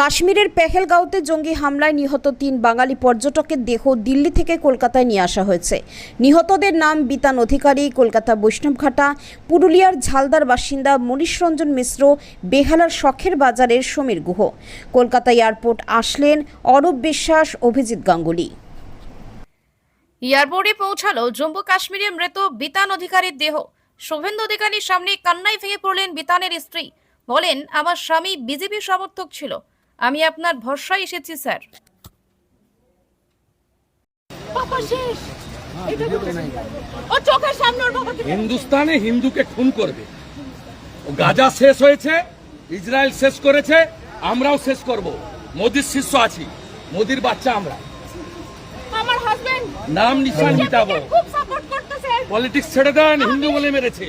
কাশ্মীরের পেহেলগাঁওতে জঙ্গি হামলায় নিহত তিন বাঙালি পর্যটকের দেহ দিল্লি থেকে কলকাতায় নিয়ে আসা হয়েছে। নিহতদের নাম বিতান অধিকারী, কলকাতা বৈষ্ণবঘাটা পুরুলিয়ার ঝালদার বাসিন্দা মনীষ রঞ্জন মিশ্র, বেহালার শখের বাজারের সমীর গুহ। কলকাতা এয়ারপোর্ট আসলেন অরূপ বিশ্বাস, অভিজিৎ গাঙ্গুলি। এয়ারপোর্টে পৌঁছালো জম্মু কাশ্মীরের মৃত বিতান অধিকারীর দেহ। শুভেন্দু অধিকারীর সামনে কান্নায় ভেঙে পড়লেন বিতানের স্ত্রী। বলেন, আমার স্বামী বিজেপি সমর্থক ছিল। আমি আপনার ভরসায় এসেছি স্যার। বাবা শেষ। এটা ও চোখের সামনে ওর বাবাকে হিন্দুস্তানে হিন্দুকে খুন করবে। গাজা শেষ হয়েছে ইসরায়েল শেষ করেছে আমরাও শেষ করব। মোদির শিষ্য আছি মোদির বাচ্চা আমরা। আমার হাজবেন্ড নাম নিশান মিটাবো। খুব সাপোর্ট করতেছে। পলিটিক্স ছেড়ে দেন হিন্দু বলে মেরেছে।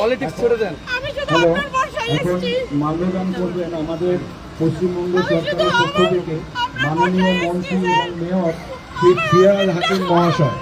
পলিটিক্স ছেড়ে দেন। আমি শুধু হ্যালো আপনার ভরসায় এখন মাল্যদান করবেন আমাদের পশ্চিমবঙ্গ সরকারের পক্ষ থেকে মাননীয় মন্ত্রী এবং মেয়র শ্রী ফিয়াল হাকিম মহাশয়।